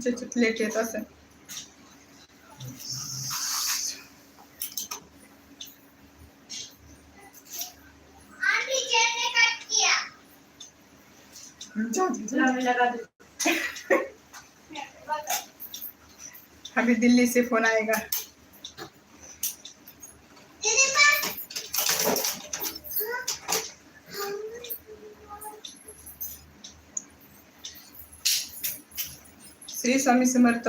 से चितले के तसे तो आंटी अभी दिल्ली से फ़ोन आएगा। स्वामी समर्थ.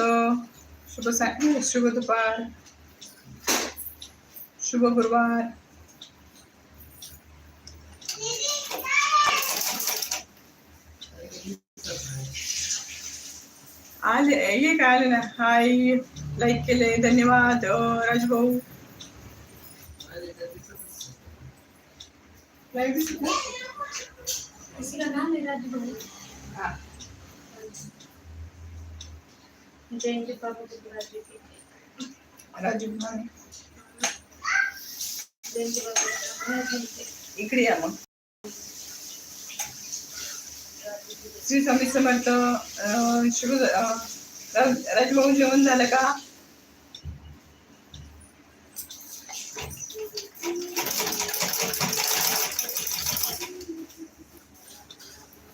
शुभ साय शुभ दुपार. शुभ गुरुवार. आले ये काय आले ना? हाय लाईक केले धन्यवाद राजभाऊ लाईक दिसत नाही? हा. जयंती राजीव जयंती इकडे या मग. श्री स्वामी समर्थ राज- राजभाऊ जेवण झालं का?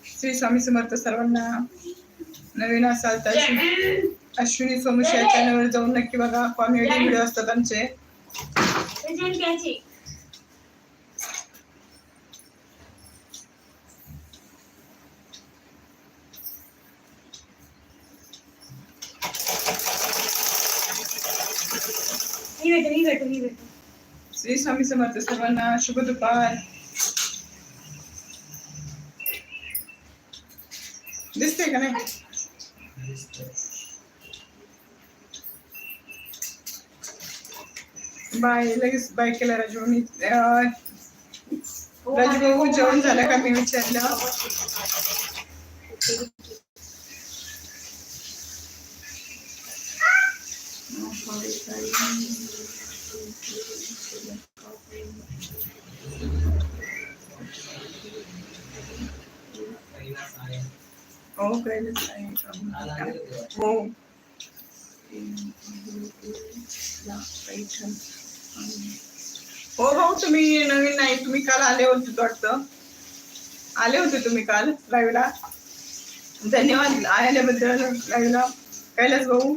श्री स्वामी समर्थ सर्वांना नवीन असाल तर अश्विनी- सोमुश या चॅनलवर जाऊन नक्की बघा. कॉमेडी व्हिडिओ असतात आमचे. श्री स्वामी समर्थ सर्वांना शुभ दुपार. दिसते का नाही? बाय लगेच बाय केलं राजू मी अं, राजभाऊ जेवण झालं का मी विचारलं हो कैलास आहे का? हो हो भाऊ तुम्ही नवीन नाही तुम्ही काल आले होते वाटतं. आले होते तुम्ही काल लाईव्हला धन्यवाद आल्याबद्दल लाईव्हला कैलास भाऊ.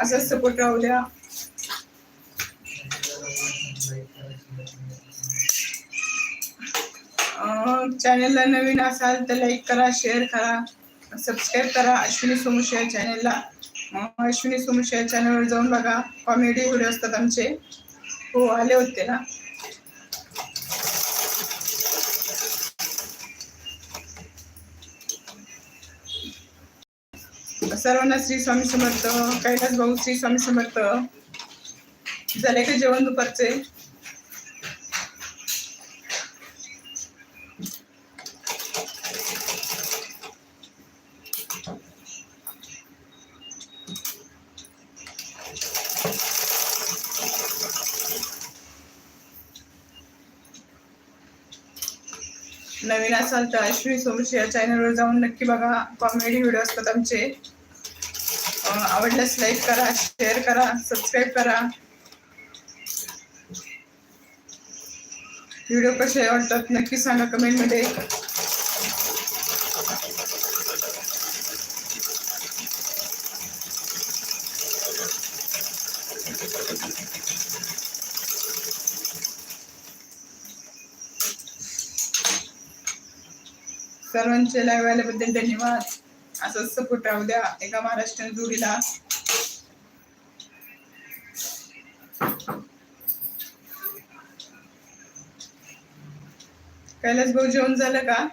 असंच सपोर्ट राहू द्या. चॅनलला नवीन असाल तर लाईक करा शेअर करा. सबस्क्राईब करा अश्विनी सोमुश या चॅनेलला अश्विनी सोमुश या चॅनलवर जाऊन बघा कॉमेडी व्हिडिओ असतात आमचे. हो आले होते ना. सर्वांना श्री स्वामी समर्थ कैलास भाऊ श्री स्वामी समर्थ. झाले का जेवण दुपारचे? नवीन असाल तर अश्विनी सोमश या चॅनलवर जाऊन नक्की बघा. कॉमेडी व्हिडिओ असतात आमचे. आवडल्यास लाईक करा शेअर करा सबस्क्राईब करा. व्हिडिओ कसे आवडतात नक्की सांगा कमेंटमध्ये सर्वांचे लाईव्ह धन्यवाद. असंच सपोर्ट राहू द्या एका महाराष्ट्र जोडीला. कैलास भाऊ जेवण झालं का?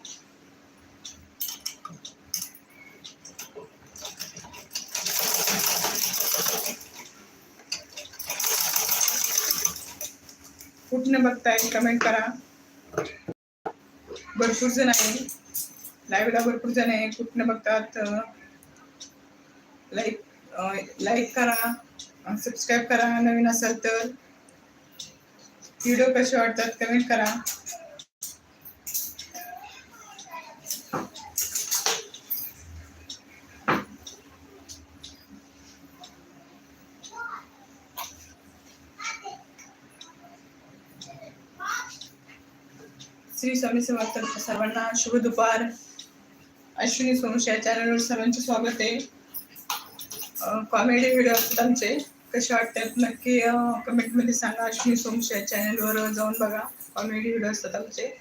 कुठनं बघताय? कमेंट करा. भरपूर जण आहे लाईव्हला भरपूर जण आहे कुठनं बघतात. अं, लाईक लाईक अं, करा. अं, सबस्क्राईब करा. नवीन असाल तर व्हिडिओ कसे वाटतात कमेंट करा. श्री स्वामी समर्थ सर्वांना शुभ दुपार. अश्विनी सोनुष या चॅनलवर सर्वांचे स्वागत आहे. कॉमेडी व्हिडिओ असतात आमचे. कसे वाटतात? नक्की कमेंटमध्ये सांगा अश्विनी सोनुष या चॅनलवर जाऊन बघा. कॉमेडी व्हिडिओ असतात आमचे.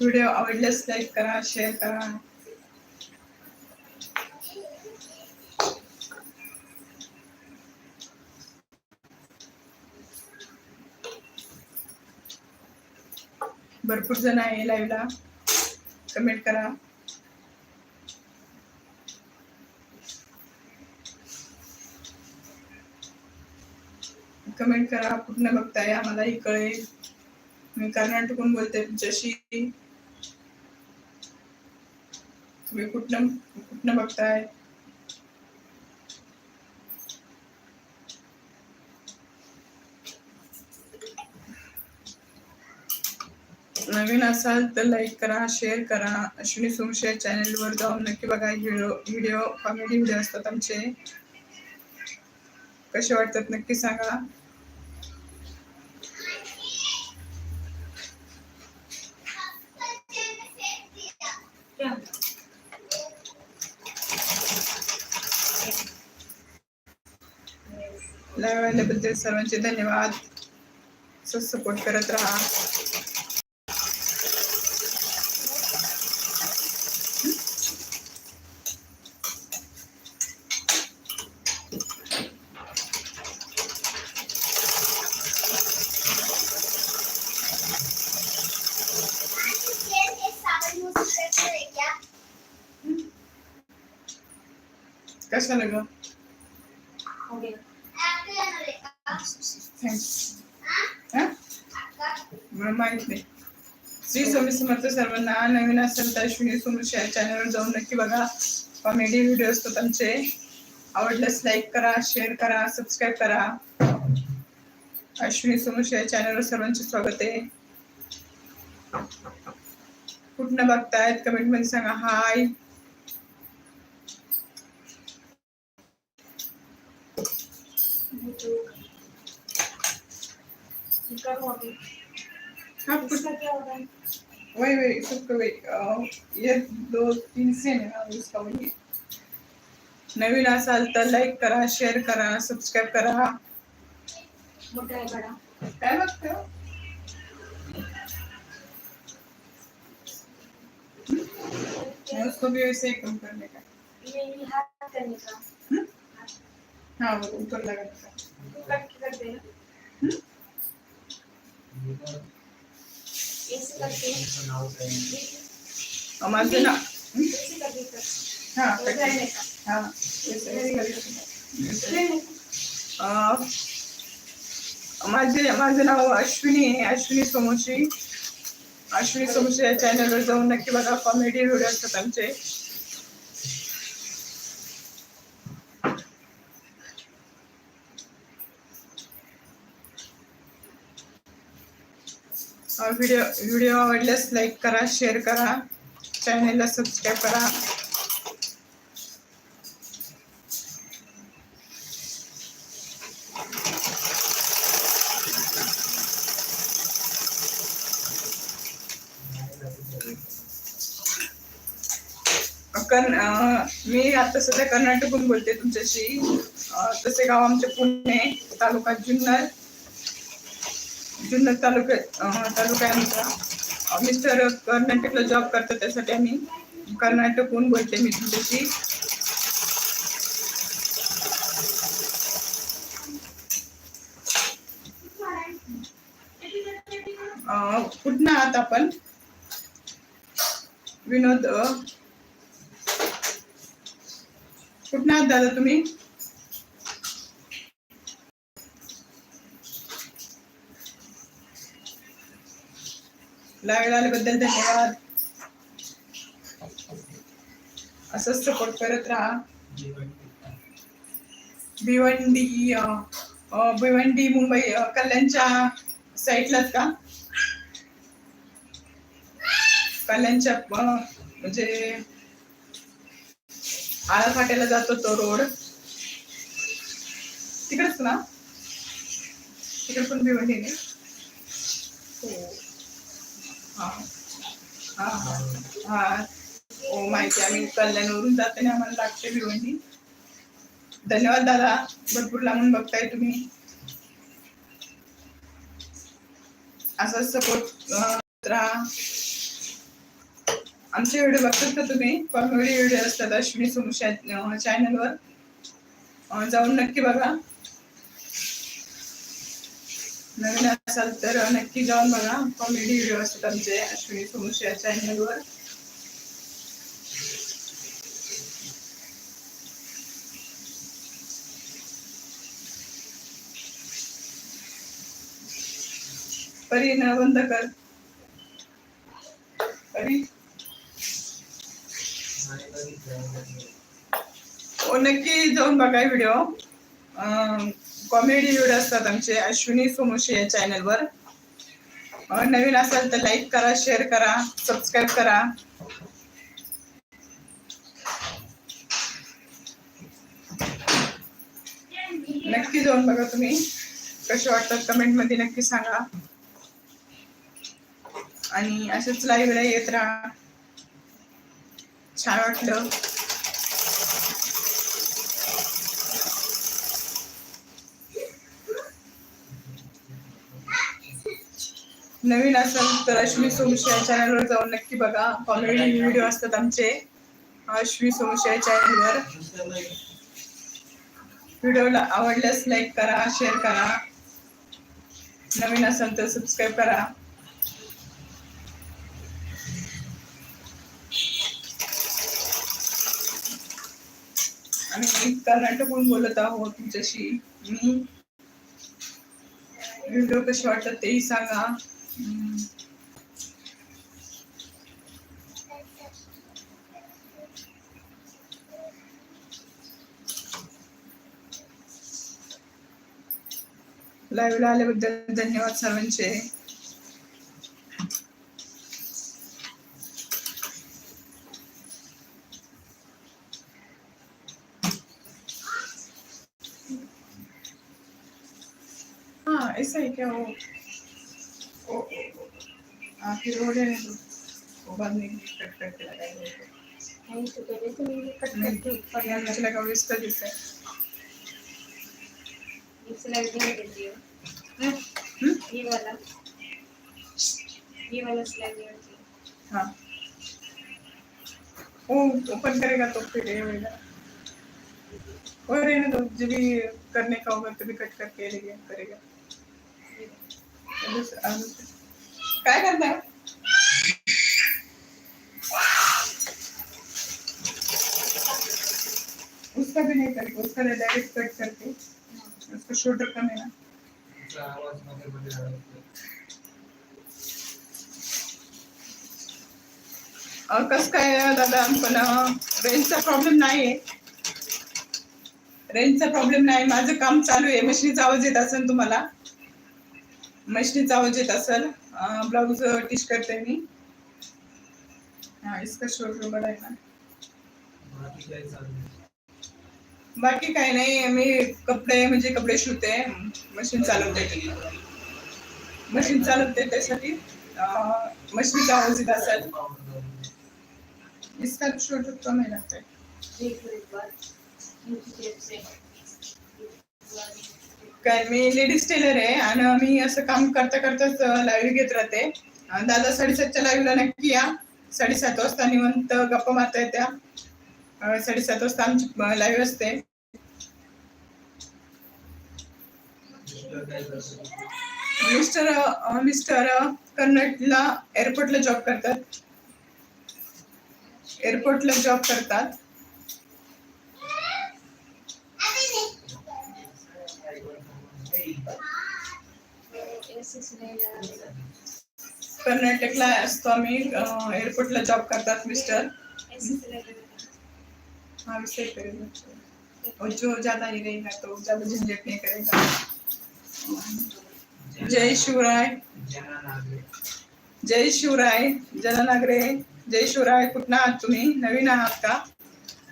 व्हिडिओ आवडल्यास लाईक करा शेअर करा. भरपूर जण आहे लाईव्हला कमेंट करा. कमेंट करा कुठनं बघताय? आम्हालाही कळेल मी कर्नाटकून बोलते तुमच्याशी? तुम्ही कुठनं कुठनं बघताय? नवीन असाल तर लाईक करा शेअर करा. अश्विनी सोमशे चॅनलवर जाऊन नक्की बघा. व्हिडिओ व्हिडिओ कॉमेडी व्हिडिओ असतात आमचे. कसे वाटतात नक्की सांगा. लाईव्ह आल्याबद्दल सर्वांचे धन्यवाद. सपोर्ट करत राहा. कशाला ग? मला माहीत नाही. श्री स्वामी समर्थ सर्वांना नवीन असेल तर अश्विनी सोमश या चॅनलवर जाऊन नक्की बघा. कॉमेडी व्हिडिओ असतात आमचे आवडल्यास लाईक करा शेअर करा सबस्क्राईब करा. अश्विनी सोमश या चॅनलवर सर्वांचे स्वागत आहे. कुठनं बघतायत? कमेंटमध्ये सांगा हाय हा होगा वही वही सबका वही ये दो तीन सेम है ना उसका वही नवीन असाल तर लाईक करा शेअर करा सबस्क्राईब करा बड़ा काय बघते हो? नहीं, उसको भी वैसे ही कम करने का ये ये हाथ करने का? हाँ वो ऊपर लगाने का माझं ना अं, माझे माझं नाव अश्विनी आहे. अश्विनी सोमोशी अश्विनी सोमोशी या चॅनलवर जाऊन नक्की बघा कॉमेडी व्हिडिओ असतात आमचे व्हिडिओ व्हिडिओ आवडल्यास लाईक करा शेअर करा चॅनलला सबस्क्राईब करा. कन मी आता सध्या कर्नाटकहून बोलते तुमच्याशी. तसे गाव आमचे पुणे तालुका जुन्नर. जुन्नर तालुक्यात तालुका आहे आमचा. मिस्टर कर्नाटकला जॉब करतात त्यासाठी आम्ही. कर्नाटकहून बोलते मी तुमच्याशी. कुठनं आहात आपण विनोद कुठनं आहात दादा तुम्ही. लाईव्ह आल्याबद्दल धन्यवाद. असंच सपोर्ट करत राहा. भिवंडी भिवंडी मुंबई कल्याणच्या साईडलाच का? कल्याणच्या म्हणजे आळा फाट्याला जातो तो रोड. तिकडेच ना? तिकडे पण भिवंडी नाही? हो. हा. हा. हा हो माहिती आहे. आम्ही कल्याणवरून जाते ना आम्हाला लागते भिवंडी. धन्यवाद दादा. भरपूर लागून बघताय तुम्ही. असा सपोर्ट राहा. आमचे व्हिडिओ बघतात का तुम्ही? कॉमेडी व्हिडिओ असतात अश्विनी सोमुशा चॅनलवर जाऊन नक्की बघा. नवीन असाल तर नक्की जाऊन बघा. कॉमेडी व्हिडिओ असतात आमचे अश्विनी सोमुश या चॅनलवर परी ना बंद कर. परी. हो नक्की जाऊन बघा व्हिडिओ कॉमेडी व्हिडिओ असतात आमचे अश्विनी सोमोशी या चॅनलवर नवीन असाल तर लाईक करा शेअर करा सबस्क्राईब करा. नक्की जाऊन बघा तुम्ही कसे वाटतात कमेंटमध्ये नक्की सांगा. आणि असेच लाईव्ह येत राहा. छान वाटलं. नवीन असेल तर अश्विनी सोमशी या चॅनलवर जाऊन नक्की बघा. कॉमेडी व्हिडिओ असतात आमचे. अश्विनी सोमशी या चॅनलवर व्हिडिओला आवडल्यास लाईक करा शेअर करा. नवीन असेल तर सबस्क्राईब करा. आम्ही कर्नाटकहून बोलत आहोत तुमच्याशी. मी. व्हिडिओ कसे वाटतात तेही सांगा. लाईव्हला आल्याबद्दल धन्यवाद सर्वांचे. हा ऐसा है क्या वो ओ, हाँ हो दो वो बाद में कट करके लगाएँगे। नहीं तो पहले तो मैंने कट करके ऊपर यहाँ मुझे लगा इसका जैसे। मिक्स लग गया दे दियो हम्म? ये वाला। ये वाला स्लैब दे हाँ। वो ओपन करेगा तो फिर ये होगा और रहने दो जब भी करने का होगा तभी कट करके करेगा। काय करताय उसका भी नहीं करती उसका डायरेक्ट कट करके। उसका शोल्डर कम है ना। कस काय दादा पण रेंजचा प्रॉब्लेम नाही आहे रेंजचा प्रॉब्लेम नाही माझं काम चालू आहे मशीनीचा आवाज येत असेल तुम्हाला। मशीनीचा आवाज येत असेल. ब्लाऊज टिच करते मी. हा इसका शोल्डर बडा आहे ना बाकी काही नाही मी कपडे म्हणजे कपडे शिवते. मशीन चालवते. मशीन चालवते त्यासाठी. मशीनचा आवाज येत असेल. इसका शोल्डर कमी लागते कारण मी लेडीज टेलर आहे आणि मी असं काम करता करताच लाईव्ह घेत राहते. दादा साडेसातच्या लाईव्हला नक्की या. साडेसात वाजता निवंत गप्पा मारता येत्या. साडेसात वाजता आमची लाईव्ह असते. मिस्टर मिस्टर कर्नाटकला एअरपोर्टला जॉब करतात. एअरपोर्टला जॉब करतात. कर्नाटकला अं, एअरपोर्टला जॉब करतात मिस्टर विषय और जो ज़्यादा ही रहेगा तो ज़्यादा झंझट नहीं करेगा. जय शिवराय. जय शिवराय. जननागरे. जय शिवराय. कुठं आहात तुम्ही? नवीन आहात का?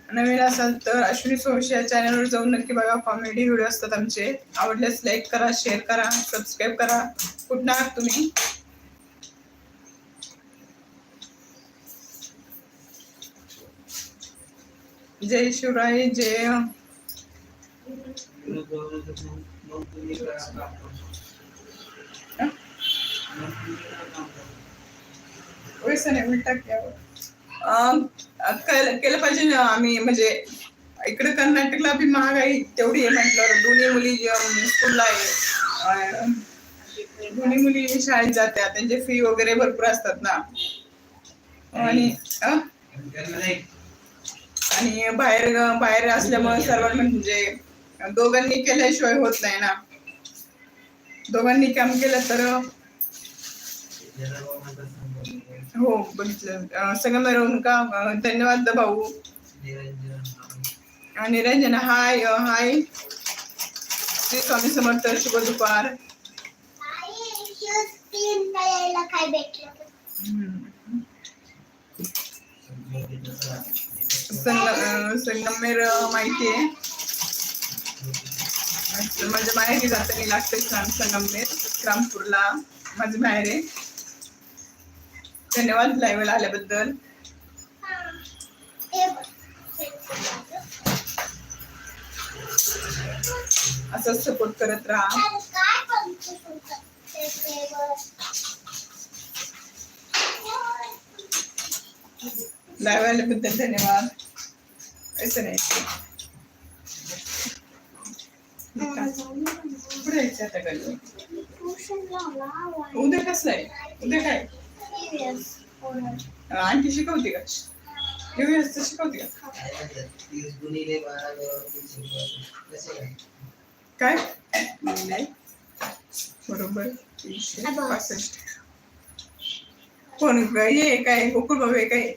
नवीन असाल तर अश्विनी सोमशी या चॅनलवर जाऊन नक्की बघा. कॉमेडी व्हिडिओ असतात आमचे. आवडल्यास लाईक करा शेअर करा सबस्क्राईब करा. कुठं आहात तुम्ही. जय शिवराय जय. वैसे नाही उलटा केलं. पाहिजे ना आम्ही म्हणजे इकडे कर्नाटकला बी महागाई तेवढी आहे म्हटलं दोन्ही मुली स्कूलला आहे. दोन्ही मुली शाळेत जात्या त्यांचे फी वगैरे भरपूर असतात ना. आणि आणि बाहेर बाहेर असल्यामुळे सर्व म्हणजे दोघांनी केल्याशिवाय होत नाही ना. दोघांनी काम केलं तर हो बघितलं. अं, संगमेरून का? धन्यवाद भाऊ. आणि रंजना हाय हाय. श्री स्वामी समर्थ शुभ दुपार. संगमेर माहिती आहे. माझ्या माहेरी जाताना लागते संगमेर रामपूरला. माझं माहेर आहे. धन्यवाद लाईव्हला आल्याबद्दल. असंच सपोर्ट करत राहा. लाईव्ह आल्याबद्दल धन्यवाद असं नाही आता. उद्या कसं आहे उद्या काय. आणखी शिकवते का युएस शिकवते का काय नाही बरोबर तीनशे पासष्ट कोण? ये काय गोकुळ बाबू आहे काय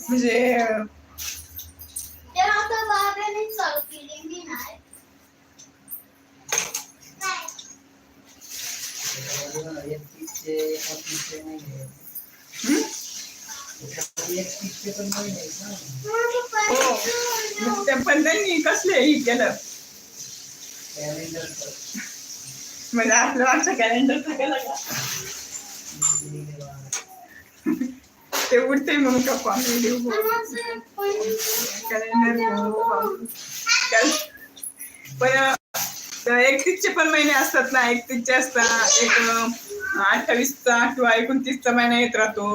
म्हणजे अं, तेव्हा तर बाबाने चालू केली, मी नाही. नाही. हं? माझं पण हो मग त्या पण त्यांनी कसले हे केलं म्हणजे आपलं आमच्या कॅलेंडर केलं का ते उडते म्हणून का कॉमेडी माझं पण कॅलेंडर पण एकतीसचे पण महिने असतात ना. एकतीसचे असतात एक अठ्ठावीसचा किंवा एकोणतीसचा महिना येत राहतो.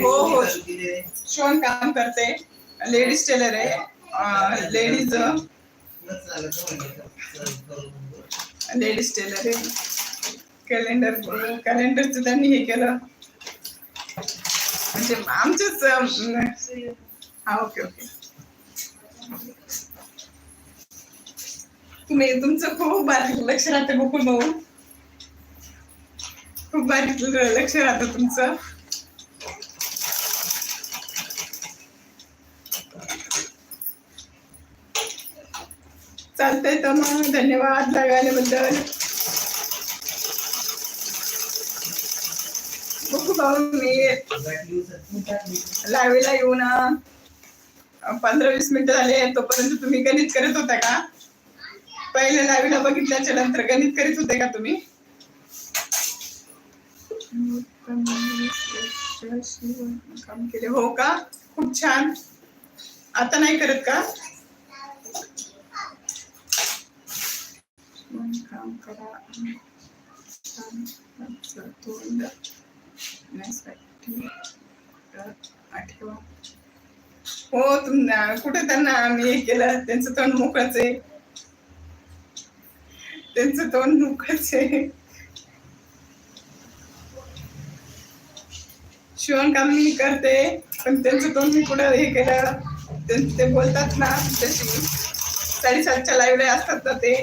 हो हो. शिवण काम करते. लेडीज टेलर आहे. लेडीज लेडीज टेलर आहे. कॅलेंडर कॅलेंडरचं त्यांनी हे केलं. म्हणजे आमचंच हा ओके ओके. तुम्ही तुमचं खूप बारीक लक्ष राहतं गोकुळ भाऊ खूप बारीक लक्ष राहतं तुमचं. चालतंय तर मग धन्यवाद लागायल्याबद्दल. बघू भाऊ मी. लावेला येऊन ना. पंधरा वीस मिनिटं झाले तोपर्यंत तुम्ही गणित करत होता का? पहिले लावीला बघितल्याच्या नंतर गणित करीत होते का तुम्ही? काम केले. हो का? खूप छान. आता नाही करत का? काम करा. आठवा. हो तुम कुठे त्यांना आम्ही हे केलं? त्यांचं तोंड मोकळच आहे. त्यांचं तोंड मोकळच आहे. शिवणकाम मी करते पण त्यांचं तोंड मी कुठं हे केलं? ते- ते बोलतात ना तशी साडेसातच्या लाईव्ह असतात ना ते.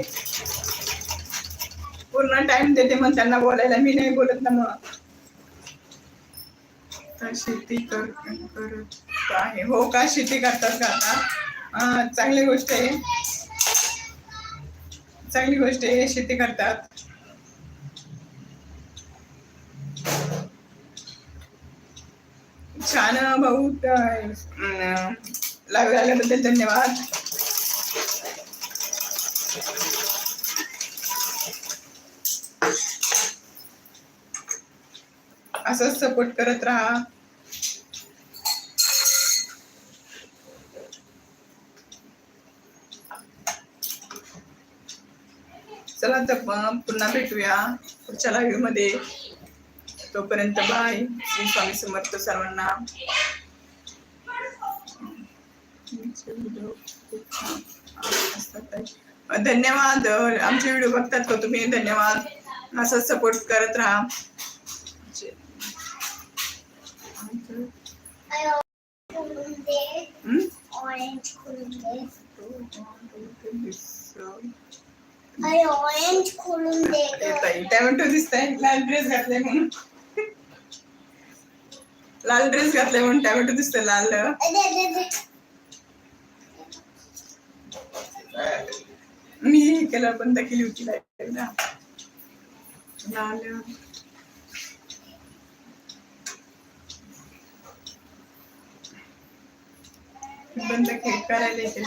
पूर्ण टाइम देते मग त्यांना बोलायला. मी नाही बोलत ना मग. शेती कर गोष्ट आहे. हो का? शेती करतात का आता? चांगली गोष्ट आहे. चांगली गोष्ट आहे. शेती करतात. छान भाऊ. लाईव्ह आल्याबद्दल धन्यवाद. असंच सपोर्ट करत राहा. चला तर प- पुन्हा भेटूया पुढच्या लाईव्हमध्ये. तोपर्यंत बाय श्री स्वामी समर्थ सर्वांना. धन्यवाद. आमचे व्हिडिओ बघतात का तुम्ही? धन्यवाद. असंच सपोर्ट करत राहा? ऑरेंज. अरे ऑरेंज खोलून दे दिसताय. लाल ड्रेस घातलाय म्हणून. लाल ड्रेस घातलाय म्हणून टॅमॅटो दिसतोय लाल. मी हे केलं बंद केली होती लाइट ना. लाल. बंद करायला येते